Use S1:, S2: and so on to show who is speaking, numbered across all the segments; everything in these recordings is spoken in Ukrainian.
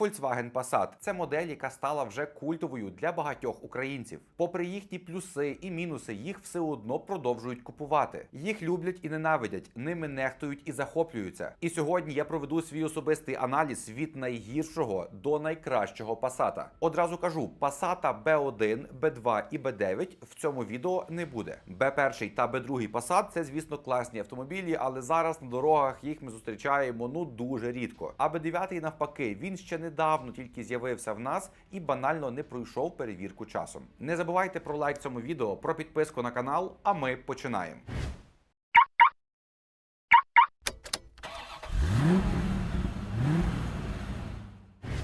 S1: Volkswagen Passat це модель, яка стала вже культовою для багатьох українців. Попри їхні плюси і мінуси, їх все одно продовжують купувати. Їх люблять і ненавидять, ними нехтують і захоплюються. І сьогодні я проведу свій особистий аналіз від найгіршого до найкращого Passat. Одразу кажу, Passat B1, B2 і B9 в цьому відео не буде. B1 та B2 Passat – це, звісно, класні автомобілі, але зараз на дорогах їх ми зустрічаємо ну дуже рідко. А B9 навпаки, він ще недавно тільки з'явився в нас і банально не пройшов перевірку часом. Не забувайте про лайк цьому відео, про підписку на канал, а ми починаємо.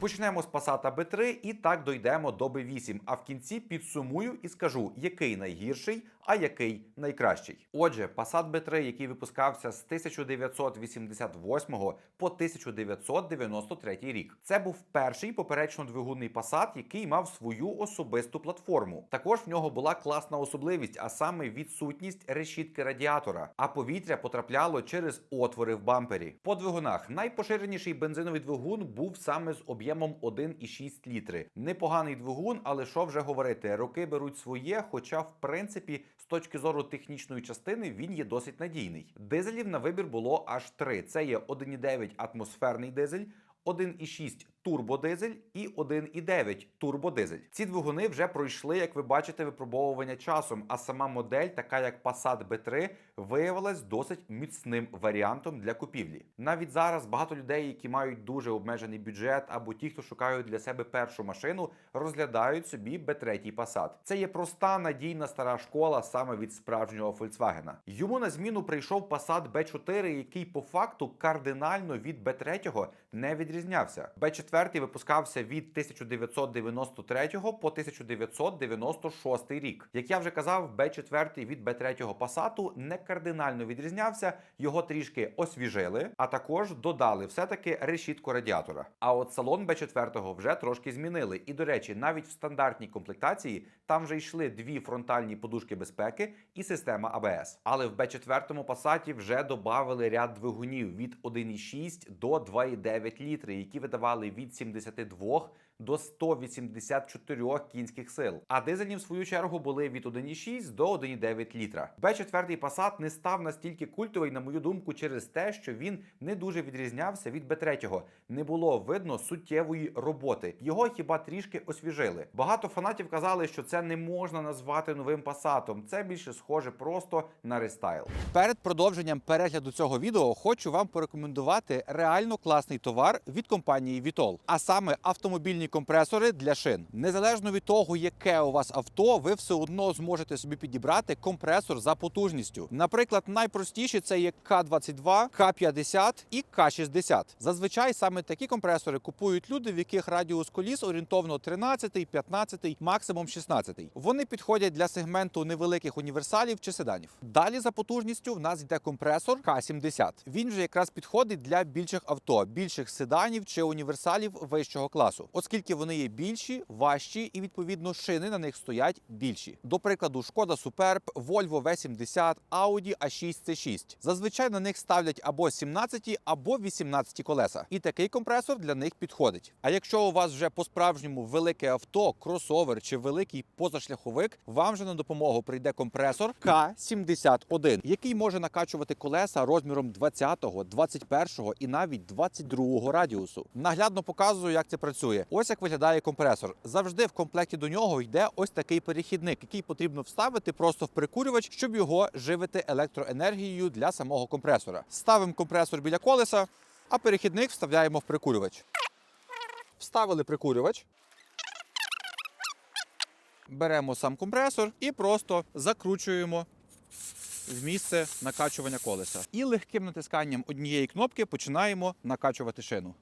S1: Почнемо з Passat B3 і так дойдемо до B8. А в кінці підсумую і скажу, який найгірший, а який найкращий. Отже, Passat B3, який випускався з 1988 по 1993 рік. Це був перший поперечно двигунний Passat, який мав свою особисту платформу. Також в нього була класна особливість, а саме відсутність решітки радіатора, а повітря потрапляло через отвори в бампері. По двигунах найпоширеніший бензиновий двигун був саме з об'ємом 1,6 літри. Непоганий двигун, але що вже говорити, роки беруть своє, хоча, в принципі, з точки зору технічної частини він є досить надійний. Дизелів на вибір було аж три: це є 1,9 атмосферний дизель. 1,6 турбодизель і 1,9 турбодизель. Ці двигуни вже пройшли, як ви бачите, випробовування часом. А сама модель, така як Passat B3, виявилась досить міцним варіантом для купівлі. Навіть зараз багато людей, які мають дуже обмежений бюджет, або ті, хто шукають для себе першу машину, розглядають собі B3 Passat. Це є проста надійна стара школа саме від справжнього Volkswagen. Йому на зміну прийшов Passat B4, який по факту кардинально від B3 не відрізнявся. B4 випускався від 1993 по 1996 рік. Як я вже казав, B4 від B3 Passat не кардинально відрізнявся, його трішки освіжили, а також додали все-таки решітку радіатора. А от салон B4 вже трошки змінили. І до речі, навіть в стандартній комплектації там вже йшли дві фронтальні подушки безпеки і система АБС. Але в B4 Passat вже додали ряд двигунів від 1,6 до 2,9 літри, які видавали від 72 до 184 кінських сил. А дизельні, в свою чергу, були від 1,6 до 1,9 літра. B4 Passat не став настільки культовий, на мою думку, через те, що він не дуже відрізнявся від B3. Не було видно суттєвої роботи. Його хіба трішки освіжили. Багато фанатів казали, що це не можна назвати новим Passat. Це більше схоже просто на рестайл. Перед продовженням перегляду цього відео хочу вам порекомендувати реально класний товар від компанії Vitol, а саме автомобільні компресори для шин. Незалежно від того, яке у вас авто, ви все одно зможете собі підібрати компресор за потужністю. Наприклад, найпростіші це є К22, К50 і К60. Зазвичай саме такі компресори купують люди, в яких радіус коліс орієнтовно 13, 15, максимум 16. Вони підходять для сегменту невеликих універсалів чи седанів. Далі за потужністю в нас йде компресор К70. Він вже якраз підходить для більших авто, більших седанів чи універсалів вищого класу, оскільки вони є більші, важчі і відповідно шини на них стоять більші. До прикладу, шкода Superb, Volvo V70, Audi A6 C6. Зазвичай на них ставлять або 17, або 18 колеса. І такий компресор для них підходить. А якщо у вас вже по-справжньому велике авто, кросовер чи великий позашляховик, вам же на допомогу прийде компресор К71, який може накачувати колеса розміром 20, 21 і навіть 22 радіусу. Наглядно показую, як це працює. Ось як виглядає компресор. Завжди в комплекті до нього йде ось такий перехідник, який потрібно вставити просто в прикурювач, щоб його живити електроенергією для самого компресора. Ставимо компресор біля колеса, а перехідник вставляємо в прикурювач. Вставили прикурювач. Беремо сам компресор і просто закручуємо в місце накачування колеса. І легким натисканням однієї кнопки починаємо накачувати шину.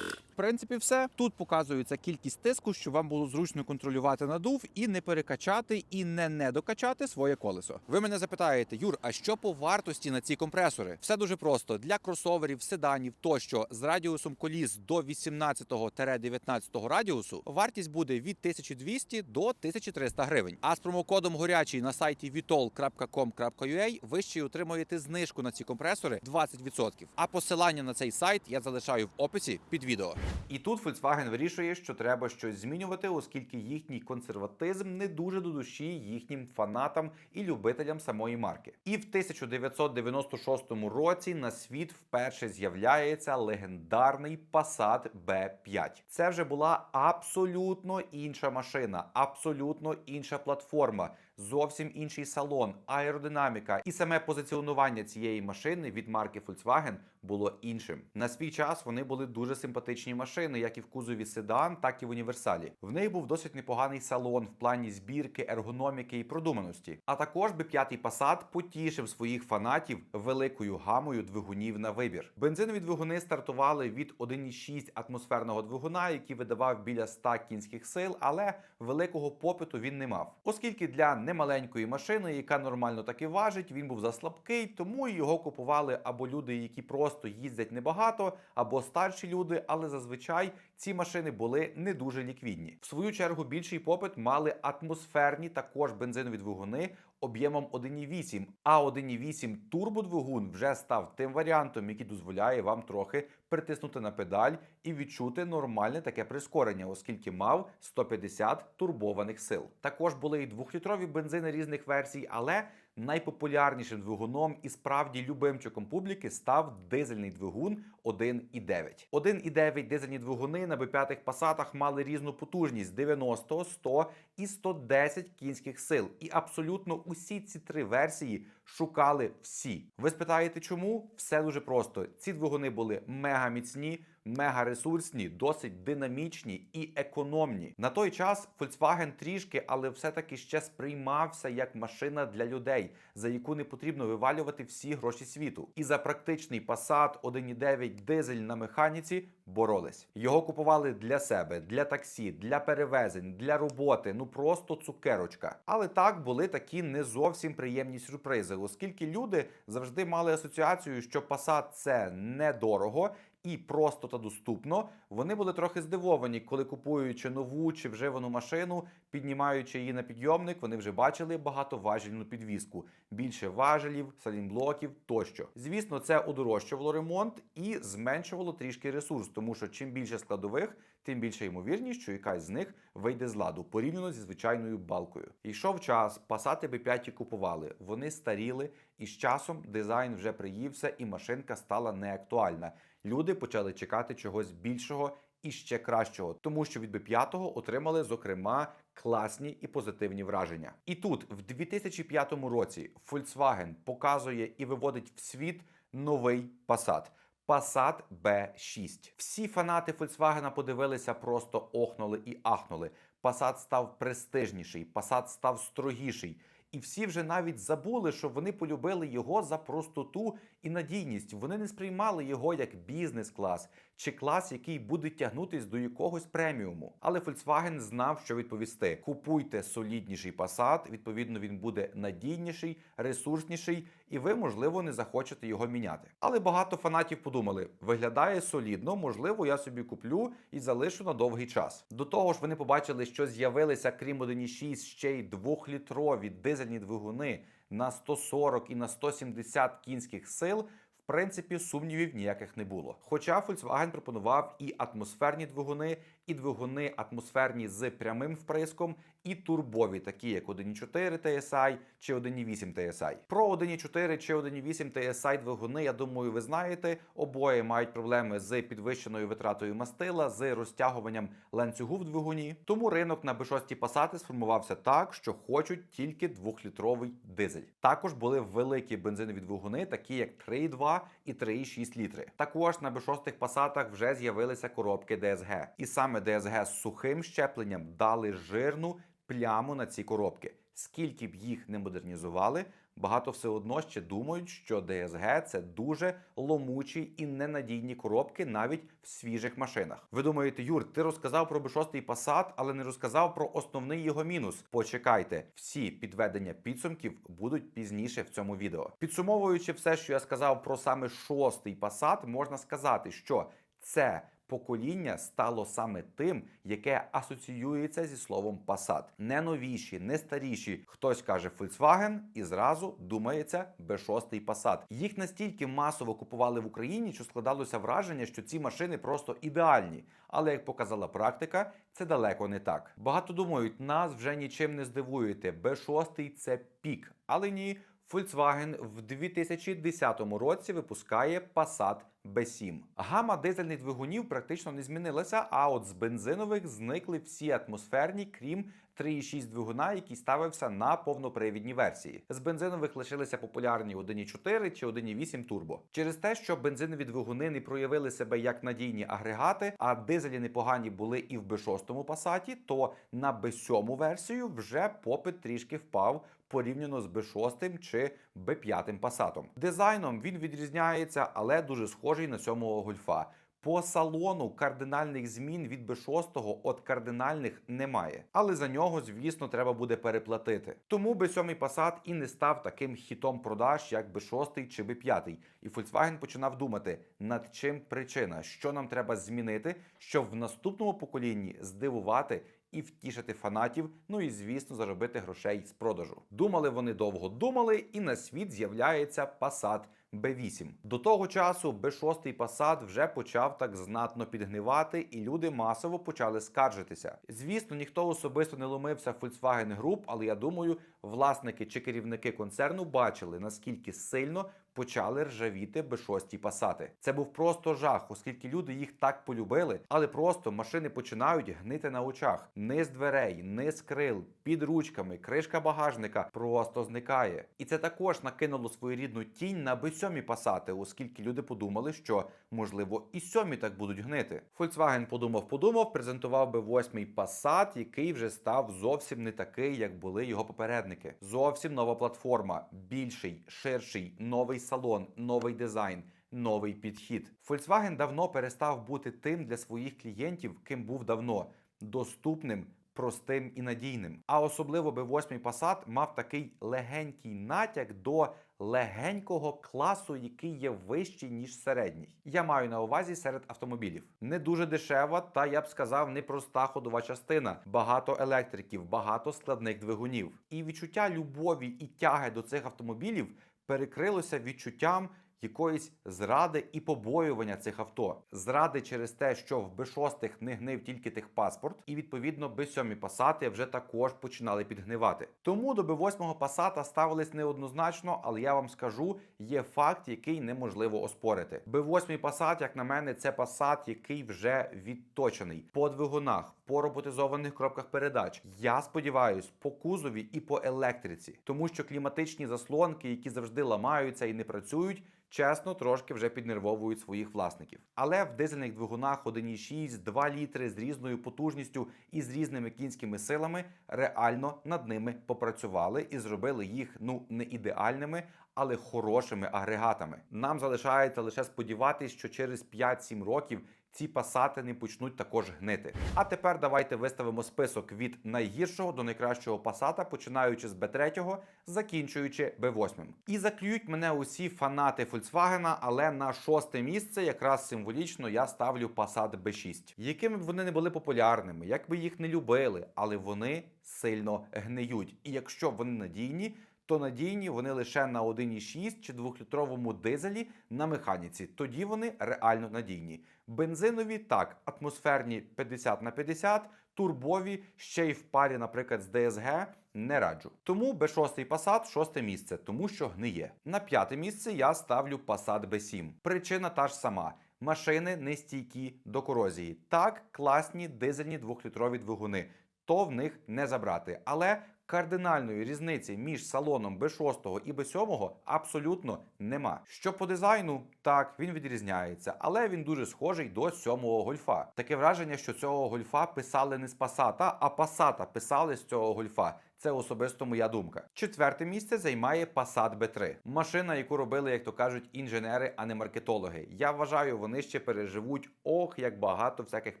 S1: Принципі, все. Тут показується кількість тиску, щоб вам було зручно контролювати надув і не перекачати, і не недокачати своє колесо. Ви мене запитаєте, Юр, а що по вартості на ці компресори? Все дуже просто для кросоверів, седанів тощо з радіусом коліс до 18-19 радіусу вартість буде від 1200 до 1300 гривень. А з промокодом горячий на сайті vitol.com.ua ви ще й отримуєте знижку на ці компресори 20%. А посилання на цей сайт я залишаю в описі під відео. І тут Volkswagen вирішує, що треба щось змінювати, оскільки їхній консерватизм не дуже до душі їхнім фанатам і любителям самої марки. І в 1996 році на світ вперше з'являється легендарний Passat B5. Це вже була абсолютно інша машина, абсолютно інша платформа. Зовсім інший салон, аеродинаміка і саме позиціонування цієї машини від марки Volkswagen було іншим. На свій час вони були дуже симпатичні машини, як і в кузові седан, так і в універсалі. В неї був досить непоганий салон в плані збірки, ергономіки і продуманості. А також B5 Passat потішив своїх фанатів великою гамою двигунів на вибір. Бензинові двигуни стартували від 1,6 атмосферного двигуна, який видавав біля 100 кінських сил, але великого попиту він не мав, оскільки для немаленької машини, яка нормально таки важить, він був заслабкий, тому його купували або люди, які просто їздять небагато, або старші люди, але зазвичай ці машини були не дуже ліквідні. В свою чергу більший попит мали атмосферні також бензинові двигуни об'ємом 1,8, а 1,8 турбодвигун вже став тим варіантом, який дозволяє вам трохи притиснути на педаль і відчути нормальне таке прискорення, оскільки мав 150 турбованих сил. Також були і двохлітрові бензини різних версій, але найпопулярнішим двигуном і справді любимчиком публіки став дизельний двигун 1,9. 1,9 дизельні двигуни на B5 пасатах мали різну потужність 90, 100 і 110 кінських сил. І абсолютно усі ці три версії шукали всі. Ви спитаєте, чому? Все дуже просто. Ці двигуни були мега міцні. Мега ресурсні, досить динамічні і економні. На той час Volkswagen трішки, але все-таки ще сприймався як машина для людей, за яку не потрібно вивалювати всі гроші світу. І за практичний Passat 1.9 дизель на механіці боролись. Його купували для себе, для таксі, для перевезень, для роботи. Ну просто цукерочка. Але так були такі не зовсім приємні сюрпризи, оскільки люди завжди мали асоціацію, що Passat це недорого і просто та доступно, вони були трохи здивовані, коли купуючи нову чи вживану машину, піднімаючи її на підйомник, вони вже бачили багатоважільну підвіску, більше важелів, салінблоків тощо. Звісно, це удорожчувало ремонт і зменшувало трішки ресурс, тому що чим більше складових, тим більше ймовірність, що якась з них вийде з ладу порівняно зі звичайною балкою. Йшов час, пасати B5 купували. Вони старіли, і з часом дизайн вже приївся, і машинка стала неактуальна. Люди почали чекати чогось більшого і ще кращого, тому що від B5 отримали, зокрема, класні і позитивні враження. І тут, в 2005 році, Volkswagen показує і виводить в світ новий Passat. Passat B6. Всі фанати Volkswagen подивилися, просто охнули і ахнули. Passat став престижніший, Passat став строгіший. І всі вже навіть забули, що вони полюбили його за простоту і надійність. Вони не сприймали його як бізнес-клас чи клас, який буде тягнутись до якогось преміуму. Але Volkswagen знав, що відповісти: купуйте солідніший Passat, відповідно, він буде надійніший, ресурсніший, і ви, можливо, не захочете його міняти. Але багато фанатів подумали: виглядає солідно, можливо, я собі куплю і залишу на довгий час. До того ж, вони побачили, що з'явилися, крім 1.6, ще й двохлітрові дизельні двигуни на 140 і на 170 кінських сил. Принципі, сумнівів ніяких не було. Хоча Volkswagen пропонував і атмосферні двигуни, і двигуни атмосферні з прямим вприском, і турбові, такі як 1.4 TSI чи 1.8 TSI. Про 1.4 чи 1.8 TSI двигуни, я думаю, ви знаєте. Обоє мають проблеми з підвищеною витратою мастила, з розтягуванням ланцюгу в двигуні. Тому ринок на B6 Passat сформувався так, що хочуть тільки двохлітровий дизель. Також були великі бензинові двигуни, такі як 3.2 і 3,6 літри. Також на B6 Passatах вже з'явилися коробки DSG. І саме DSG з сухим щепленням дали жирну пляму на ці коробки. Скільки б їх не модернізували, багато все одно ще думають, що DSG – це дуже ломучі і ненадійні коробки навіть в свіжих машинах. Ви думаєте, Юр, ти розказав про B6 Passat, але не розказав про основний його мінус. Почекайте, всі підведення підсумків будуть пізніше в цьому відео. Підсумовуючи все, що я сказав про саме шостий Passat, можна сказати, що це покоління стало саме тим, яке асоціюється зі словом Passat. Не новіші, не старіші. Хтось каже Volkswagen і зразу думається B6 Passat. Їх настільки масово купували в Україні, що складалося враження, що ці машини просто ідеальні. Але як показала практика, це далеко не так. Багато думають, нас вже нічим не здивуєте. B6 це пік, але ні. Volkswagen в 2010 році випускає Passat B7. Гама дизельних двигунів практично не змінилася, а от з бензинових зникли всі атмосферні, крім 3,6 двигуна, який ставився на повнопривідні версії. З бензинових лишилися популярні 1,4 чи 1,8 турбо. Через те, що бензинові двигуни не проявили себе як надійні агрегати, а дизелі непогані були і в B6 Passat, то на B7 версію вже попит трішки впав порівняно з B6 чи B5 Passat. Дизайном він відрізняється, але дуже схожий на сьомого гольфа. По салону кардинальних змін від B6 от кардинальних немає. Але за нього, звісно, треба буде переплатити. Тому B7 Passat і не став таким хітом продаж, як B6 чи B5. І Volkswagen починав думати, над чим причина, що нам треба змінити, щоб в наступному поколінні здивувати і втішити фанатів, ну і звісно, заробити грошей з продажу. Думали вони довго думали, і на світ з'являється Passat B8. До того часу B6 Passat вже почав так знатно підгнивати, і люди масово почали скаржитися. Звісно, ніхто особисто не ломився Volkswagen Group, але я думаю, власники чи керівники концерну бачили наскільки сильно. Почали ржавіти B6 Passat. Це був просто жах, оскільки люди їх так полюбили, але просто машини починають гнити на очах. Низ дверей, низ крил, під ручками, кришка багажника просто зникає. І це також накинуло своєрідну тінь на B7 Passat, оскільки люди подумали, що можливо і сьомі так будуть гнити. Volkswagen подумав, подумав, презентував B8 Passat, який вже став зовсім не такий, як були його попередники. Зовсім нова платформа, більший, ширший, новий салон, новий дизайн. Новий підхід. Volkswagen давно перестав бути тим для своїх клієнтів, ким був давно доступним, простим і надійним. А особливо B8 Passat мав такий легенький натяк до легенького класу, який є вищий ніж середній. Я маю на увазі серед автомобілів. Не дуже дешева, та я б сказав, непроста ходова частина. Багато електриків, багато складних двигунів. І відчуття любові і тяги до цих автомобілів перекрилося відчуттям якоїсь зради і побоювання цих авто. Зради через те, що в Б6 не гнив тільки техпаспорт, і відповідно Б7 Passat вже також починали підгнивати. Тому до Б8 Passat ставились неоднозначно, але я вам скажу, є факт, який неможливо оспорити. Б8 Passat, як на мене, це Passat, який вже відточений по двигунах, по роботизованих коробках передач. Я сподіваюсь, по кузові і по електриці, тому що кліматичні заслонки, які завжди ламаються і не працюють. Чесно, трошки вже піднервовують своїх власників. Але в дизельних двигунах 1,6, 2 літри з різною потужністю і з різними кінськими силами реально над ними попрацювали і зробили їх ну не ідеальними, але хорошими агрегатами. Нам залишається лише сподіватися, що через 5-7 років ці пасати не почнуть також гнити. А тепер давайте виставимо список від найгіршого до найкращого пасата, починаючи з Б3, закінчуючи Б8. І заклюють мене усі фанати Volkswagen, але на шосте місце якраз символічно я ставлю Passat B6. Якими б вони не були популярними, як би їх не любили, але вони сильно гниють. І якщо вони надійні, то надійні вони лише на 1,6 чи 2-літровому дизелі на механіці. Тоді вони реально надійні. Бензинові так, атмосферні 50 на 50, турбові ще й в парі, наприклад, з DSG не раджу. Тому B6 Passat шосте місце, тому що гниє. На п'яте місце я ставлю Passat B7. Причина та ж сама. Машини не стійкі до корозії. Так, класні дизельні 2-літрові двигуни, то в них не забрати. Але кардинальної різниці між салоном B6 і B7 абсолютно нема. Що по дизайну, так він відрізняється, але він дуже схожий до 7-го гольфа. Таке враження, що цього гольфа писали не з пасата, а пасата писали з цього гольфа. Це особисто моя думка. Четверте місце займає Passat B3. Машина, яку робили, як то кажуть, інженери, а не маркетологи. Я вважаю, вони ще переживуть ох, як багато всяких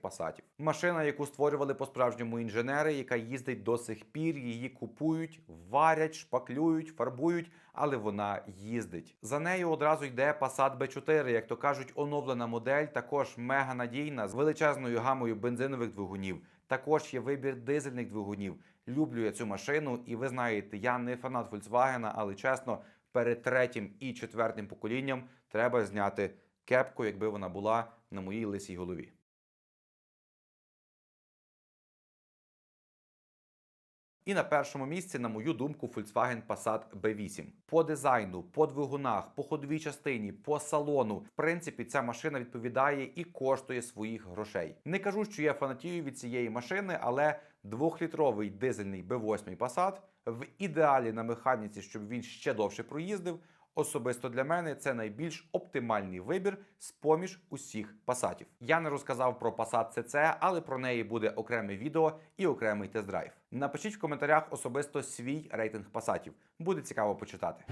S1: пасатів. Машина, яку створювали по-справжньому інженери, яка їздить до сих пір, її купують, варять, шпаклюють, фарбують, але вона їздить. За нею одразу йде Passat B4, як то кажуть, оновлена модель, також мега надійна з величезною гамою бензинових двигунів. Також є вибір дизельних двигунів. Люблю я цю машину, і ви знаєте, я не фанат Volkswagen, але чесно, перед третім і четвертим поколінням треба зняти кепку, якби вона була на моїй лисій голові. І на першому місці, на мою думку, Volkswagen Passat B8. По дизайну, по двигунах, по ходовій частині, по салону. В принципі, ця машина відповідає і коштує своїх грошей. Не кажу, що я фанатію від цієї машини, але двохлітровий дизельний B8 Passat в ідеалі на механіці, щоб він ще довше проїздив. Особисто для мене це найбільш оптимальний вибір з поміж усіх пасатів. Я не розказав про Passat CC, але про неї буде окреме відео і окремий тест-драйв. Напишіть в коментарях особисто свій рейтинг пасатів. Буде цікаво почитати.